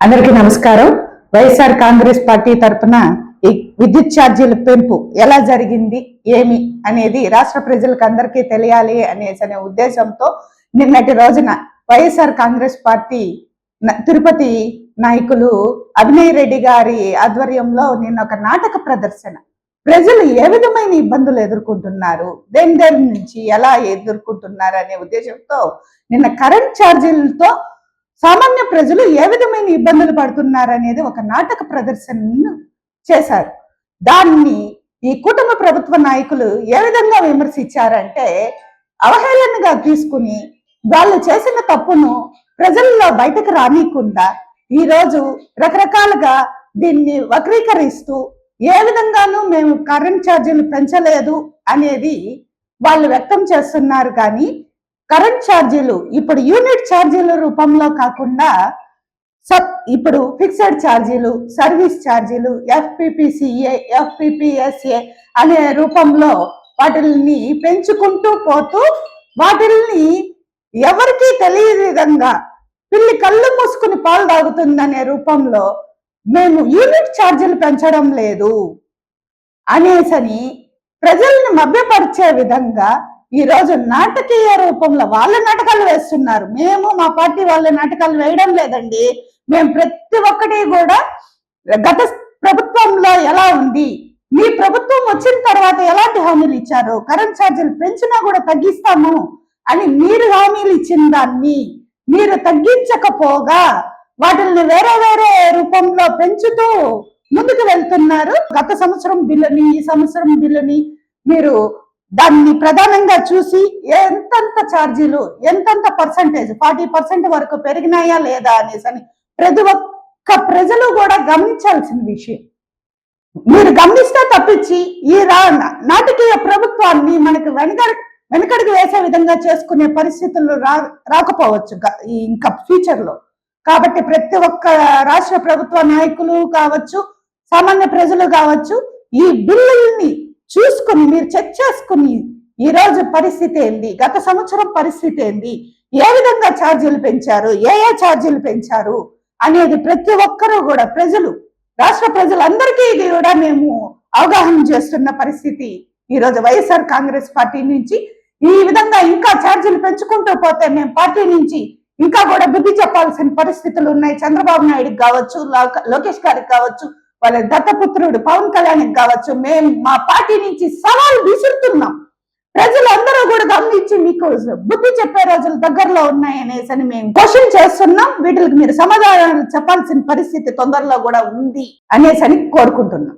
అందరికీ నమస్కారం. వైఎస్ఆర్ కాంగ్రెస్ పార్టీ తరఫున ఈ విద్యుత్ ఛార్జీల పెంపు ఎలా జరిగింది ఏమి అనేది రాష్ట్ర ప్రజలకు అందరికీ తెలియాలి అనేసి అనే ఉద్దేశంతో నిన్నటి రోజున వైఎస్ఆర్ కాంగ్రెస్ పార్టీ తిరుపతి నాయకులు అభినయ్ రెడ్డి గారి ఆధ్వర్యంలో నిన్న ఒక నాటక ప్రదర్శన. ప్రజలు ఏ విధమైన ఇబ్బందులు ఎదుర్కొంటున్నారు దేని దేని నుంచి ఎలా ఎదుర్కొంటున్నారు అనే ఉద్దేశంతో నిన్న కరెంట్ ఛార్జీలతో సామాన్య ప్రజలు ఏ విధమైన ఇబ్బందులు పడుతున్నారు అనేది ఒక నాటక ప్రదర్శనను చేశారు. దాన్ని ఈ కుటుంబ ప్రభుత్వ నాయకులు ఏ విధంగా విమర్శించారంటే అవహేళనగా తీసుకుని వాళ్ళు చేసిన తప్పును ప్రజల్లో బయటకు రానియకుండా ఈ రోజు రకరకాలుగా దీన్ని వక్రీకరిస్తూ ఏ విధంగానూ మేము కరెంట్ ఛార్జీలు పెంచలేదు అనేది వాళ్ళు వ్యక్తం చేస్తున్నారు. కానీ కరెంట్ ఛార్జీలు ఇప్పుడు యూనిట్ ఛార్జీల రూపంలో కాకుండా సబ్ ఇప్పుడు ఫిక్స్డ్ ఛార్జీలు సర్వీస్ ఛార్జీలు ఎఫ్పిపిసిఏ ఎఫ్పిపిఎస్ఏ అనే రూపంలో వాటిని పెంచుకుంటూ పోతూ వాటిల్ని ఎవరికీ తెలియని విధంగా పిల్లి కళ్ళు మూసుకుని పాలు తాగుతుందనే రూపంలో మేము యూనిట్ ఛార్జీలు పెంచడం లేదు అనేసని ప్రజల్ని మభ్యపరిచే విధంగా ఈరోజు నాటకీయ రూపంలో వాళ్ళ నాటకాలు వేస్తున్నారు. మేము మా పార్టీ వాళ్ళ నాటకాలు వేయడం లేదండి. మేము ప్రతి ఒక్కటి కూడా గత ప్రభుత్వంలో ఎలా ఉంది? మీ ప్రభుత్వం వచ్చిన తర్వాత ఎలాంటి హామీలు ఇచ్చారు? కరెంట్ ఛార్జీలు పెంచినా కూడా తగ్గిస్తాము అని మీరు హామీలు ఇచ్చిన దాన్ని మీరు తగ్గించకపోగా వాటిని వేరే వేరే రూపంలో పెంచుతూ ముందుకు వెళ్తున్నారు. గత సంవత్సరం బిల్లుని ఈ సంవత్సరం బిల్లుని మీరు దాన్ని ప్రధానంగా చూసి ఎంతెంత ఛార్జీలు ఎంతెంత పర్సంటేజ్ ఫార్టీ పర్సెంట్ వరకు పెరిగినాయా లేదా అనేసి అని ప్రతి ఒక్క ప్రజలు కూడా గమనించాల్సిన విషయం. మీరు గమనిస్తే తప్పించి ఈ రా నాటకీయ ప్రభుత్వాన్ని మనకి వెనక వెనకడికి వేసే విధంగా చేసుకునే పరిస్థితులు రా రాకపోవచ్చు ఇంకా ఫ్యూచర్లో కాబట్టి ప్రతి ఒక్క రాష్ట్ర ప్రభుత్వ నాయకులు కావచ్చు సామాన్య ప్రజలు కావచ్చు ఈ బిల్లుల్ని చూసుకుని మీరు చెక్ చేసుకుని ఈ రోజు పరిస్థితి ఏంది? గత సంవత్సరం పరిస్థితి ఏంది? ఏ విధంగా ఛార్జీలు పెంచారు? ఏ ఏ ఛార్జీలు పెంచారు? అనేది ప్రతి ఒక్కరూ కూడా ప్రజలు రాష్ట్ర ప్రజలందరికీ ఇది కూడా మేము అవగాహన చేస్తున్న పరిస్థితి. ఈ రోజు వైఎస్ఆర్ కాంగ్రెస్ పార్టీ నుంచి ఈ విధంగా ఇంకా ఛార్జీలు పెంచుకుంటూ పోతే మేము పార్టీ నుంచి ఇంకా కూడా బుద్ధి చెప్పాల్సిన పరిస్థితులు ఉన్నాయి. చంద్రబాబు నాయుడుకి కావచ్చు లోకేష్ గారికి కావచ్చు వాళ్ళ దత్తపుత్రుడు పవన్ కళ్యాణ్కి కావచ్చు మేము మా పార్టీ నుంచి సవాల్ విసురుతున్నాం. ప్రజలందరూ కూడా గమనించి మీకు బుద్ధి చెప్పే రోజులు దగ్గరలో ఉన్నాయి అనేసి అని మేము క్వశ్చన్ చేస్తున్నాం. వీటికి మీరు సమాధానాలు చెప్పాల్సిన పరిస్థితి తొందరలో కూడా ఉంది అనేసి అని కోరుకుంటున్నాం.